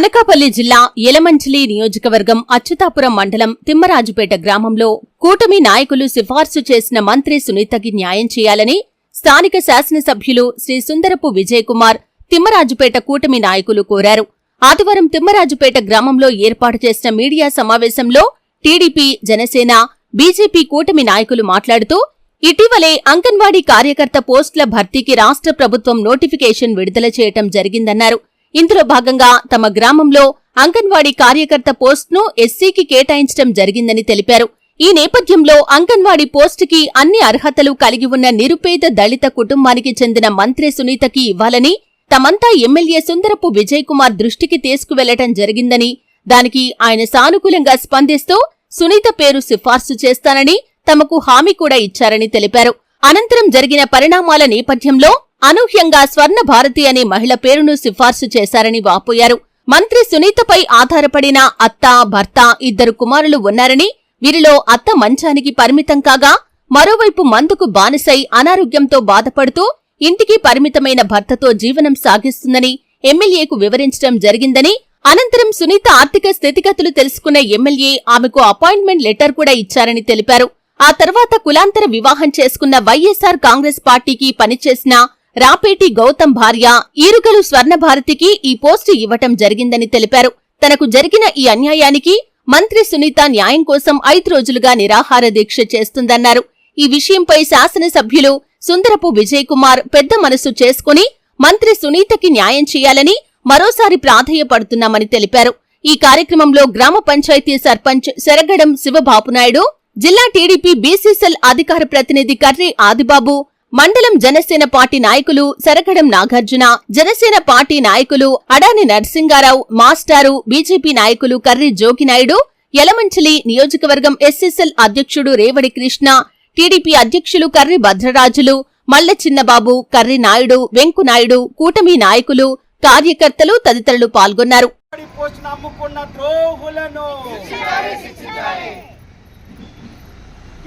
అనకాపల్లి జిల్లా ఎలమంచిలి నియోజకవర్గం అచ్యుతాపురం మండలం తిమ్మరాజుపేట గ్రామంలో కూటమి నాయకులు సిఫార్సు చేసిన మంత్రి సునీతకి న్యాయం చేయాలని స్థానిక శాసనసభ్యులు శ్రీ సుందరపు విజయకుమార్ తిమ్మరాజుపేట కూటమి నాయకులు కోరారు. ఆదివారం తిమ్మరాజుపేట గ్రామంలో ఏర్పాటు చేసిన మీడియా సమావేశంలో టీడీపీ జనసేన బీజేపీ కూటమి నాయకులు మాట్లాడుతూ ఇటీవలే అంగన్వాడీ కార్యకర్త పోస్టుల భర్తీకి రాష్ట్ర ప్రభుత్వం నోటిఫికేషన్ విడుదల చేయటం జరిగిందన్నారు. ఇందులో భాగంగా తమ గ్రామంలో అంగన్వాడీ కార్యకర్త పోస్టును ఎస్సీకి కేటాయించడం జరిగిందని తెలిపారు. ఈ నేపథ్యంలో అంగన్వాడీ పోస్టుకి అన్ని అర్హతలు కలిగి ఉన్న నిరుపేద దళిత కుటుంబానికి చెందిన మంత్రి సునీతకి ఇవ్వాలని తమంతా ఎమ్మెల్యే సుందరపు విజయ్ కుమార్ దృష్టికి తీసుకువెళ్ళటం జరిగిందని దానికి ఆయన సానుకూలంగా స్పందిస్తూ సునీత పేరు సిఫార్సు చేస్తానని తమకు హామీ కూడా ఇచ్చారని తెలిపారు. అనంతరం జరిగిన పరిణామాల నేపథ్యంలో అనూహ్యంగా స్వర్ణ భారతి అనే మహిళ పేరును సిఫార్సు చేశారని వాపోయారు. మంత్రి సునీతపై ఆధారపడిన అత్త భర్త ఇద్దరు కుమారులు ఉన్నారని వీరిలో అత్త మంచానికి పరిమితం కాగా మరోవైపు మందుకు బానిసై అనారోగ్యంతో బాధపడుతూ ఇంటికి పరిమితమైన భర్తతో జీవనం సాగిస్తుందని ఎమ్మెల్యేకు వివరించడం జరిగిందని అనంతరం సునీత ఆర్థిక స్థితిగతులు తెలుసుకున్న ఎమ్మెల్యే ఆమెకు అపాయింట్మెంట్ లెటర్ కూడా ఇచ్చారని తెలిపారు. ఆ తర్వాత కులాంతర వివాహం చేసుకున్న వైఎస్సార్ కాంగ్రెస్ పార్టీకి పనిచేసిన రాపేటి గౌతమ్ భార్య ఈరుగలు స్వర్ణభారతికి ఈ పోస్టు ఇవ్వటం జరిగిందని తెలిపారు. తనకు జరిగిన ఈ అన్యాయానికి మంత్రి సునీత న్యాయం కోసం ఐదు రోజులుగా నిరాహార దీక్ష చేస్తుందన్నారు. ఈ విషయంపై శాసనసభ్యులు సుందరపు విజయ్ కుమార్ పెద్ద మనసు చేసుకుని మంత్రి సునీతకి న్యాయం చేయాలని మరోసారి ప్రాధేయపడుతున్నామని తెలిపారు. ఈ కార్యక్రమంలో గ్రామ పంచాయతీ సర్పంచ్ శరగడం శివబాపునాయుడు జిల్లా టీడీపీ బీసీసీఎల్ అధికార ప్రతినిధి కర్రి ఆదిబాబు మండలం జనసేన పార్టీ నాయకులు సరగడం నాగార్జున జనసేన పార్టీ నాయకులు అడాని నరసింగారావు మాస్టారు బీజేపీ నాయకులు కర్రి జోగినాయుడు యలమంచిలి నియోజకవర్గం ఎస్ఎస్ఎల్ అధ్యక్షుడు రేవడి కృష్ణ టీడీపీ అధ్యక్షులు కర్రి భద్రరాజులు మల్ల చిన్నబాబు కర్రి నాయుడు వెంకు నాయుడు కూటమి నాయకులు కార్యకర్తలు తదితరులు పాల్గొన్నారు.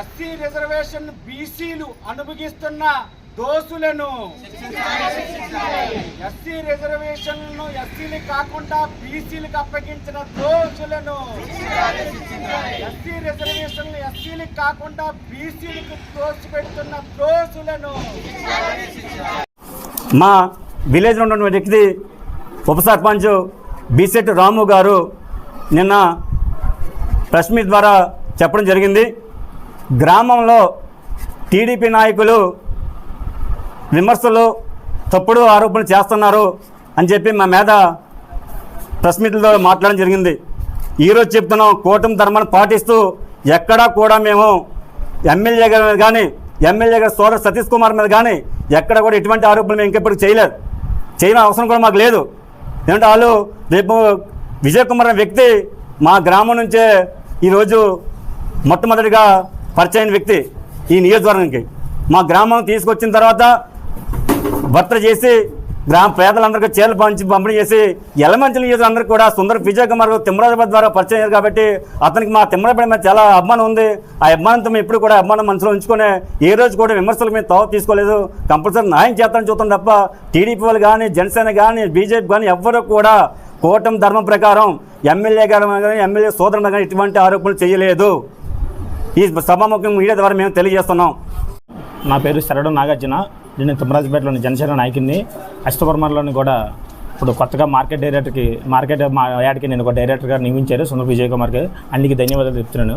ఎస్సీ రిజర్వేషన్ బీసీలు అనుభవిస్తున్న దోసులను ఎస్సీ రిజర్వేషన్లను ఎస్సీలు కాకుండా బీసీలకు అప్పగించిన దోషులను ఎస్సీ రిజర్వేషన్లు ఎస్సీలకు కాకుండా బీసీలకు దోచిపెడుతున్న దోషులను మా విలేజ్లో ఉన్న వ్యక్తి ఉప సర్పంచ్ బీసెట్ రాము గారు నిన్న ప్రెస్ మీట్ ద్వారా చెప్పడం జరిగింది. గ్రామంలో టీడీపీ నాయకులు విమర్శలు తప్పుడు ఆరోపణలు చేస్తున్నారు అని చెప్పి మా మీద ప్రెస్ మీట్లతో మాట్లాడడం జరిగింది. ఈరోజు చెప్తున్నాం కూటమి ధర్మాన్ని పాటిస్తూ ఎక్కడా కూడా మేము ఎమ్మెల్యే గారి మీద కానీ ఎమ్మెల్యే గారి సోదరు సతీష్ కుమార్ మీద కానీ ఎక్కడ కూడా ఎటువంటి ఆరోపణలు మేము ఇంకెప్పుడు చేయలేదు. చేయని అవసరం కూడా మాకు లేదు. ఎందుకంటే వాళ్ళు రేపు విజయ్ కుమార్ అనే వ్యక్తి మా గ్రామం నుంచే ఈరోజు మొట్టమొదటిగా పరిచయం వ్యక్తి ఈ నియోజకవర్గానికి. మా గ్రామం తీసుకొచ్చిన తర్వాత భర్త చేసి గ్రామ పేదలందరికీ చీరలు పంచి పంపిణీ చేసి ఎలమంచి నియోజకవర్గందరికీ కూడా సుందర విజయ్ కుమార్ తిమ్మరాజపతి ద్వారా పరిచయం కాబట్టి అతనికి మా తిమ్మరాజపతి మీద చాలా అభిమానం ఉంది. ఆ అభిమానంతో మేము ఎప్పుడు కూడా అభిమానం మనసులో ఉంచుకునే ఏ రోజు కూడా విమర్శలు మేము తావు తీసుకోలేదు. కంపల్సరీ న్యాయం చేస్తాను చూస్తాం తప్ప టీడీపీ వాళ్ళు కానీ జనసేన కానీ బీజేపీ కానీ ఎవ్వరూ కూడా కూటమి ధర్మం ప్రకారం ఎమ్మెల్యే గారు కానీ ఎమ్మెల్యే సోదరులు కానీ ఇటువంటి ఆరోపణలు చేయలేదు. ఈ సభాముఖం మీడియా ద్వారా మేము తెలియజేస్తున్నాం. నా పేరు శరడు నాగార్జున. నేను తిమ్మరాజుపేటలోని జనసేన నాయకుడిని. అష్టవర్మలోని కూడా ఇప్పుడు కొత్తగా మార్కెట్ డైరెక్టర్కి మార్కెట్ మా యాడ్కి నేను ఒక డైరెక్టర్గా నియమించారు సుందర విజయ్ కుమార్కి అన్నికి ధన్యవాదాలు చెప్తున్నాను.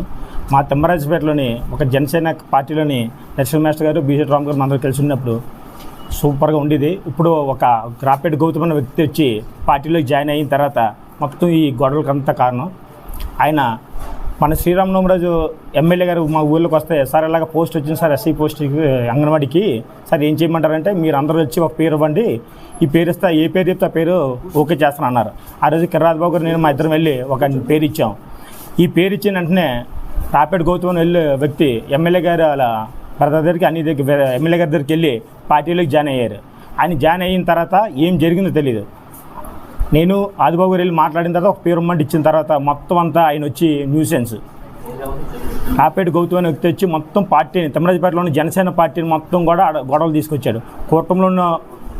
మా తిమ్మరాజుపేటలోని ఒక జనసేన పార్టీలోని లక్ష్మీ మాస్టర్ గారు బీజేపీ రామ్ గారు మనందరూ కలిసి ఉన్నప్పుడు సూపర్గా ఉండేది. ఇప్పుడు ఒక గ్రాపేట్ గౌతమ్ అనే వ్యక్తి వచ్చి పార్టీలోకి జాయిన్ అయిన తర్వాత మొత్తం ఈ గొడవలకంతా కారణం. ఆయన మన శ్రీరామనవమరాజు ఎమ్మెల్యే గారు మా ఊళ్ళోకి వస్తే సార్ ఇలాగ పోస్ట్ వచ్చింది సార్ ఎస్సీ పోస్ట్ అంగన్వాడికి. సార్ ఏం చేయమంటారంటే మీరు అందరూ వచ్చి ఒక పేరు ఇవ్వండి. ఈ పేరు ఇస్తే ఏ పేరు చెప్తే ఆ పేరు ఓకే చేస్తాను అన్నారు. ఆ రోజు కిర్రాజబాబు గారు నేను మా ఇద్దరం వెళ్ళి ఒక పేరు ఇచ్చాం. ఈ పేరు ఇచ్చిన వెంటనే రాపేట్ గౌతమ్ అని వెళ్ళే వ్యక్తి ఎమ్మెల్యే గారు అలా బ్రదర్ దగ్గరికి అన్ని దగ్గర ఎమ్మెల్యే గారి దగ్గరికి వెళ్ళి పార్టీలోకి జాయిన్ అయ్యారు. ఆయన జాయిన్ అయిన తర్వాత ఏం జరిగిందో తెలియదు నేను ఆదిబాబు గారు వెళ్ళి మాట్లాడిన తర్వాత ఒక పేరు మండి ఇచ్చిన తర్వాత మొత్తం అంతా ఆయన వచ్చి న్యూసెన్స్. ఆపేటి గౌతమ్ అనే వ్యక్తి వచ్చి మొత్తం పార్టీని తిమ్మరాజపేటలోని జనసేన పార్టీని మొత్తం కూడా గొడవలు తీసుకొచ్చాడు. కూటమిలో ఉన్న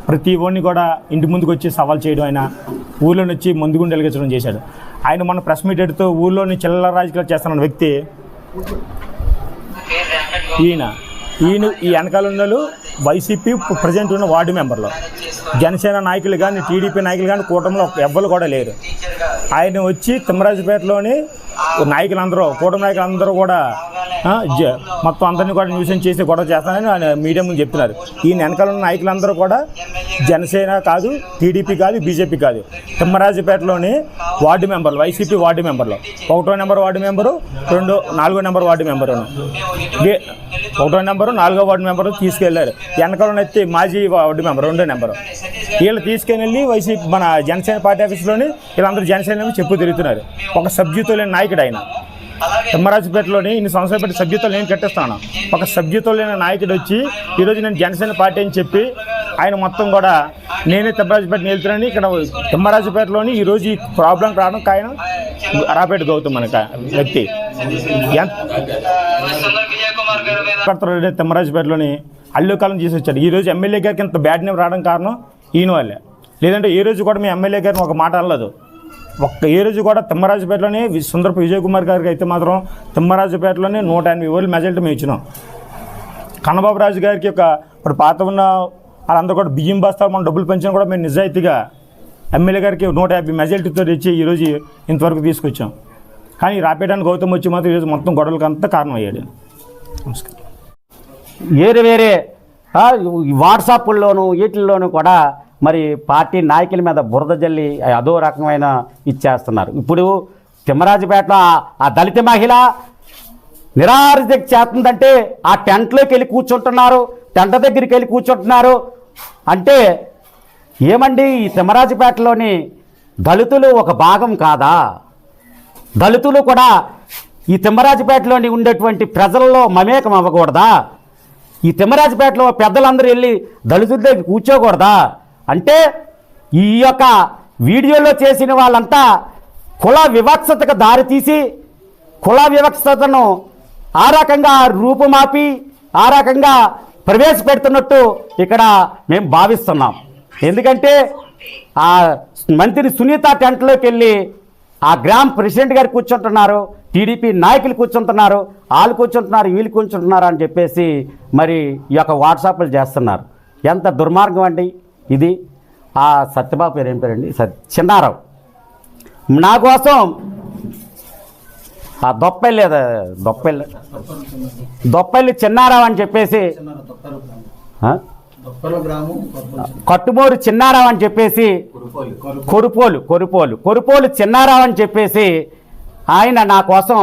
ప్రతి ఓడిని కూడా ఇంటి ముందుకు వచ్చి సవాల్ చేయడం ఆయన ఊళ్ళో వచ్చి ముందుగుండి వెలిగించడం చేశాడు. ఆయన మొన్న ప్రెస్ మీట్ ఎడుతూ ఊళ్ళోని చిల్లర రాజకీయాలు చేస్తున్న వ్యక్తి. ఈయన. ఈయన ఈ వెనకాల ఉన్న వైసీపీ ప్రజెంట్ ఉన్న వార్డు మెంబర్లు. జనసేన నాయకులు కానీ టీడీపీ నాయకులు కానీ కూటమిలో ఎవ్వరు కూడా లేరు. ఆయన వచ్చి తిమ్మరాజుపేటలోని నాయకులందరూ కూటమి నాయకులందరూ కూడా జ- మొత్తం అందరినీ కూడా న్యూసెన్స్ చేసి గొడవ చేస్తానని ఆయన మీడియా ముందు చెప్తున్నారు. ఈయన వెనకాల ఉన్న నాయకులందరూ కూడా జనసేన కాదు టీడీపీ కాదు బీజేపీ కాదు. తిమ్మరాజుపేటలోని వార్డు మెంబర్లు వైసీపీ వార్డు మెంబర్లు. ఒకటో నెంబర్ వార్డు మెంబరు రెండు నాలుగో నెంబర్ వార్డు మెంబరు. ఒకటో నెంబరు నాలుగో వార్డు మెంబరు తీసుకెళ్ళారు. వెనకాల ఎత్తి మాజీ వార్డు మెంబర్ రెండో నెంబరు. వీళ్ళు తీసుకెళ్ళి వెళ్ళి వైసీపీ మన జనసేన పార్టీ ఆఫీస్లోని వీళ్ళందరూ జనసేన చెప్పు తిరుగుతున్నారు. ఒక సబ్జెక్టు లేని నాయకుడు ఆయన. తిమ్మరాజుపేటలోని ఇన్ని సంవత్సరాలు పెట్టి సభ్యత్వం నేను కట్టేస్తాను. ఒక సభ్యత్వం లేని నాయకుడు వచ్చి ఈరోజు నేను జనసేన పార్టీ అని చెప్పి ఆయన మొత్తం కూడా నేనే తిమ్మరాజుపేట వెళ్తున్నాను ఇక్కడ తిమ్మరాజుపేటలోని ఈరోజు ఈ ప్రాబ్లం రావడం కారణం రాపేట గౌతమ్ మన వ్యక్తి. తిమ్మరాజుపేటలోని అల్లు కాలం చేసి ఈరోజు ఈ రోజు ఎమ్మెల్యే గారికి ఇంత బ్యాడ్ నేమ్ రావడం కారణం ఈయన వాళ్ళే లేదంటే ఏ రోజు కూడా మీ ఎమ్మెల్యే గారిని ఒక మాట అనలేదు. ఒక్క ఏ రోజు కూడా తిమ్మరాజుపేటలోనే సుందరపు విజయ్ కుమార్ గారికి అయితే మాత్రం తిమ్మరాజుపేటలోనే నూట ఎనభై ఓళ్ళు మెజారిటీ మేము ఇచ్చినాం కన్నబాబు రాజు గారికి ఒక ఇప్పుడు పాత ఉన్న వాళ్ళందరూ కూడా బియ్యం బస్తాలు మనం డబ్బులు పెంచడం కూడా మేము నిజాయితీగా ఎమ్మెల్యే గారికి నూట యాభై మెజారిటీతో తెచ్చి ఈరోజు ఇంతవరకు తీసుకొచ్చాం. కానీ రాపేయడానికి గౌతమ్ వచ్చి మాత్రం ఈరోజు మొత్తం గొడవలకు అంతా కారణం అయ్యాడు నమస్కారం. వేరే వేరే వాట్సాప్ల్లోనూ వీటిల్లోనూ కూడా మరి పార్టీ నాయకుల మీద బురద జల్లి అదో రకమైన ఇచ్చేస్తున్నారు. ఇప్పుడు తిమ్మరాజుపేటలో ఆ- దళిత మహిళ నిరారిత చేస్తుందంటే ఆ టెంట్లోకి వెళ్ళి కూర్చుంటున్నారు. టెంట దగ్గరికి వెళ్ళి కూర్చుంటున్నారు. అంటే ఏమండి ఈ తిమ్మరాజుపేటలోని దళితులు ఒక భాగం కాదా? దళితులు కూడా ఈ తిమ్మరాజుపేటలోని ఉండేటువంటి ప్రజల్లో మమేకం అవ్వకూడదా? ఈ తిమ్మరాజుపేటలో పెద్దలందరూ వెళ్ళి దళితుల దగ్గర కూర్చోకూడదా? అంటే ఈ యొక్క వీడియోలో చేసిన వాళ్ళంతా కుల వివక్షతకు దారితీసి కుల వివక్షతను ఆ రకంగా రూపుమాపి ఆ రకంగా ప్రవేశపెడుతున్నట్టు ఇక్కడ మేము భావిస్తున్నాం. ఎందుకంటే ఆ మంత్రి సునీత టెంట్లోకి వెళ్ళి ఆ గ్రామ ప్రెసిడెంట్ గారు కూర్చుంటున్నారు టీడీపీ నాయకులు కూర్చుంటున్నారు వాళ్ళు కూర్చుంటున్నారు వీళ్ళు కూర్చుంటున్నారు అని చెప్పేసి మరి ఈ యొక్క వాట్సాప్లు చేస్తున్నారు. ఎంత దుర్మార్గం అండి ఇది. ఆ సత్యబాబు పేరు ఏం పేరండి? సత్ చిన్నారావు. నా కోసం ఆ దొప్పెల్లి అదే దొప్పెల్లి దొప్పెల్లి చిన్నారావు అని చెప్పేసి కట్టుమూరు చిన్నారావు అని చెప్పేసి కొరుపోలు కొరుపోలు కొరుపోలు చిన్నారావు అని చెప్పేసి ఆయన నా కోసం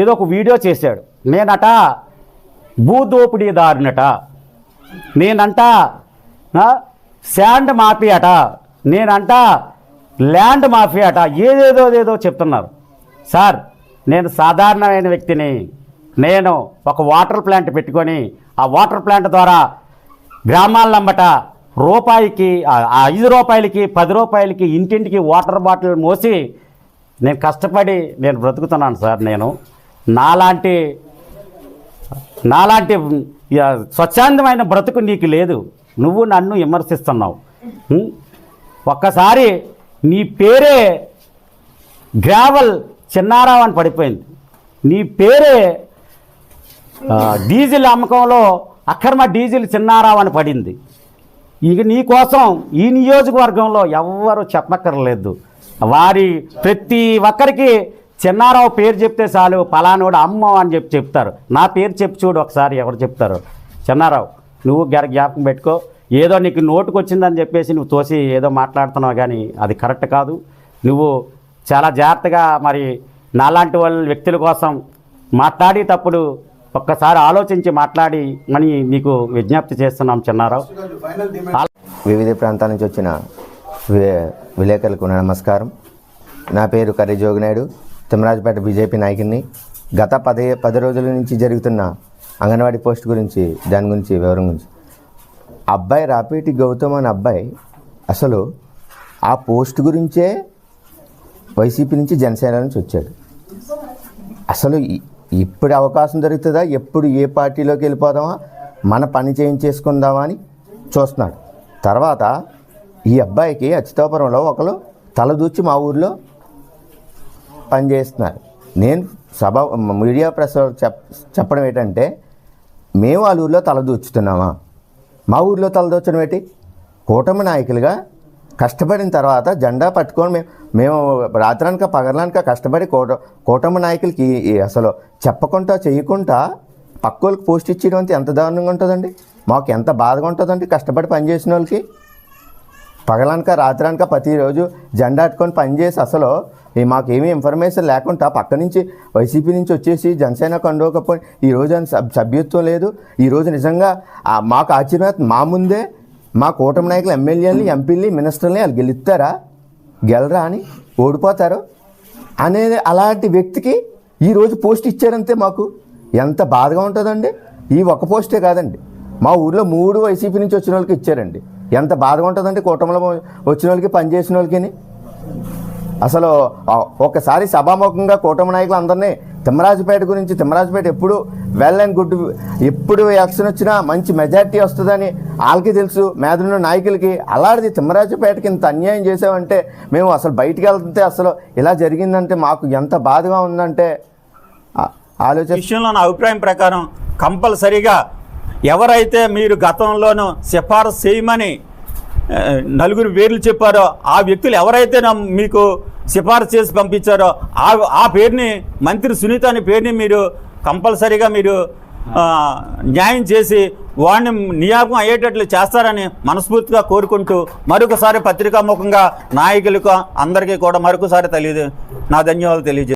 ఏదో ఒక వీడియో చేశాడు. నేనట భూదోపిడీదారునట. నేనంట శాండ్ మాఫీ అట నేనంట ల్యాండ్ మాఫీ అట ఏదేదో ఏదో చెప్తున్నారు. సార్ నేను సాధారణమైన వ్యక్తిని. నేను ఒక వాటర్ ప్లాంట్ పెట్టుకొని ఆ వాటర్ ప్లాంట్ ద్వారా గ్రామాలంబట రూపాయికి ఐదు రూపాయలకి పది రూపాయలకి ఇంటింటికి వాటర్ బాటిల్ మోసి నేను కష్టపడి నేను బ్రతుకుతున్నాను సార్ నేను. నాలాంటి నాలాంటి స్వచ్ఛందమైన బ్రతుకు నీకు లేదు. నువ్వు నన్ను విమర్శిస్తున్నావు. ఒక్కసారి నీ పేరే గ్రావెల్ చిన్నారావు అని పడిపోయింది. నీ పేరే డీజిల్ అమ్మకంలో అక్రమ డీజిల్ చిన్నారావు అని పడింది. ఇక నీ కోసం ఈ నియోజకవర్గంలో ఎవ్వరు చెప్పక్కర్లేదు. వారి ప్రతి ఒక్కరికి చిన్నారావు పేరు చెప్తే చాలు పలానోడు అమ్మ అని చెప్పి చెప్తారు. నా పేరు చెప్పి చూడు ఒకసారి ఎవరు చెప్తారు. చిన్నారావు నువ్వు గర జ్ఞాపకం పెట్టుకో. ఏదో నీకు నోటుకు వచ్చిందని చెప్పేసి నువ్వు తోసి ఏదో మాట్లాడుతున్నావు కానీ అది కరెక్ట్ కాదు. నువ్వు చాలా జాగ్రత్తగా మరి నాలాంటి వాళ్ళ వ్యక్తుల కోసం మాట్లాడేటప్పుడు ఒక్కసారి ఆలోచించి మాట్లాడి మని మీకు విజ్ఞప్తి చేస్తున్నాం చిన్నారావు. వివిధ ప్రాంతాల నుంచి వచ్చిన విలేకరులకు నమస్కారం. నా పేరు కర్రీ జోగినాయుడు తిమ్మరాజుపేట బీజేపీ నాయకుడిని. గత పదే పది రోజుల నుంచి జరుగుతున్న అంగన్వాడీ పోస్ట్ గురించి దాని గురించి వివరం గురించి. అబ్బాయి రాపిటి గౌతమ్ అనే అబ్బాయి అసలు ఆ పోస్ట్ గురించే వైసీపీ నుంచి జనసేన నుంచి వచ్చాడు. అసలు ఇప్పుడు అవకాశం దొరుకుతుందా? ఎప్పుడు ఏ పార్టీలోకి వెళ్ళిపోదామా? మన పని చేయించేసుకుందామా అని చూస్తున్నాడు. తర్వాత ఈ అబ్బాయికి అచ్యుతాపురంలో ఒకరు తలదూచి మా ఊర్లో పనిచేస్తున్నారు నేను సభ మీడియా ప్రెస్ చెప్ చెప్పడం ఏంటంటే మేము వాళ్ళ ఊర్లో తలదూచుతున్నామా మా ఊర్లో తలదూచడం ఏంటి? కూటమి నాయకులుగా కష్టపడిన తర్వాత జెండా పట్టుకొని మేము మేము రాత్రానిక పగలనాక కష్టపడి కూట కూటమి నాయకులకి అసలు చెప్పకుండా చేయకుండా పక్కోళ్ళకి పోస్ట్ ఇచ్చేయడం అంతే ఎంత దారుణంగా ఉంటుందండి? మాకు ఎంత బాధగా ఉంటుందండి కష్టపడి పనిచేసిన వాళ్ళకి? పగలనక రాత్రానిక ప్రతిరోజు జెండా అట్టుకొని పనిచేసి అసలు ఈ మాకు ఏమీ ఇన్ఫర్మేషన్ లేకుండా పక్క నుంచి వైసీపీ నుంచి వచ్చేసి జనసేన కండోకపోయి ఈ రోజు అని సభ్యత్వం లేదు. ఈ రోజు నిజంగా మాకు ఆశ్చర్యం మా ముందే మా కూటమి నాయకులు ఎమ్మెల్యేలని ఎంపీలని మినిస్టర్ని వాళ్ళు గెలుస్తారా? గెలరా అని ఓడిపోతారు? అనేది అలాంటి వ్యక్తికి ఈరోజు పోస్ట్ ఇచ్చారంతే మాకు. ఎంత బాధగా ఉంటుందండి? ఈ ఒక్క పోస్టే కాదండి. మా ఊర్లో మూడు వైసీపీ నుంచి వచ్చిన వాళ్ళకి ఇచ్చారండి. ఎంత బాధగా ఉంటుందండి కూటమిలో వచ్చిన వాళ్ళకి పనిచేసిన వాళ్ళకి అసలు ఒకసారి సభాముఖంగా కూటమి నాయకులు అందరినీ తిమ్మరాజుపేట గురించి తిమ్మరాజుపేట ఎప్పుడు వెల్ అండ్ గుడ్ ఎప్పుడు ఎలక్షన్ వచ్చినా మంచి మెజార్టీ వస్తుందని వాళ్ళకి తెలుసు మేధున్న నాయకులకి. అలాంటిది తిమ్మరాజుపేటకి ఇంత అన్యాయం చేసామంటే మేము అసలు బయటికి వెళ్తుంటే అసలు ఇలా జరిగిందంటే మాకు ఎంత బాధగా ఉందంటే ఆలోచన విషయంలో నా అభిప్రాయం ప్రకారం కంపల్సరీగా ఎవరైతే మీరు గతంలోనూ సిఫారసు చేయమని నలుగురు పేర్లు చెప్పారో ఆ వ్యక్తులు ఎవరైతే నా- మీకు సిఫారసు చేసి పంపించారో ఆ ఆ పేరుని మంత్రి సునీత అనే పేరుని మీరు కంపల్సరీగా మీరు న్యాయం చేసి వాడిని నియామకం అయ్యేటట్లు చేస్తారని మనస్ఫూర్తిగా కోరుకుంటూ మరొకసారి పత్రికాముఖంగా నాయకులకు అందరికీ కూడా మరొకసారి తెలియదు నా ధన్యవాదాలు తెలియజేస్తాను